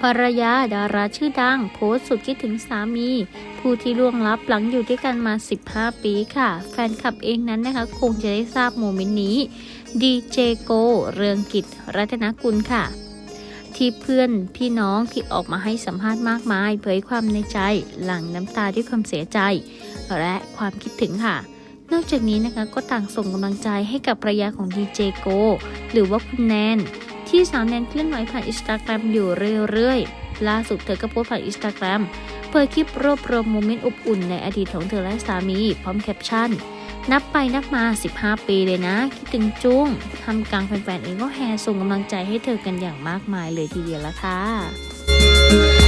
ภรรยาดาราชื่อดัง โพสต์สุดคิดถึงสามี ผู้ที่ล่วงลับหลังอยู่ด้วยกันมา 15 ปีค่ะ แฟนคลับเองนั้นนะคะ คงจะได้ทราบโมเมนต์นี้ดีเจโกเรืองกิจรัตนกุลค่ะ ที่เพื่อนพี่น้องที่ออกมาให้สัมภาษณ์มากมาย เผยความในใจหลั่งน้ำตาด้วยความเสียใจ และความคิดถึงค่ะนอกจากนี้นะคะก็ต่างส่งกำลังใจให้กับภรรยาของดีเจโกหรือว่าคุณแนน ที่สาวแนนเคลื่อนไหวผ่านอินสตาแกรมอยู่เรื่อยๆ ล่าสุดเธอก็โพสต์ผ่านอินสตาแกรมเผยคลิปรวบรวมโมเมนต์อบอุ่นในอดีตของเธอและสามี พร้อมแคปชั่น นับไปนับมา 15 ปีเลยนะ คิดถึงจุ้งทำกลางแฟนๆเองก็แห่ส่งกำลังใจให้เธอกันอย่างมากมายเลยทีเดียวละค่ะ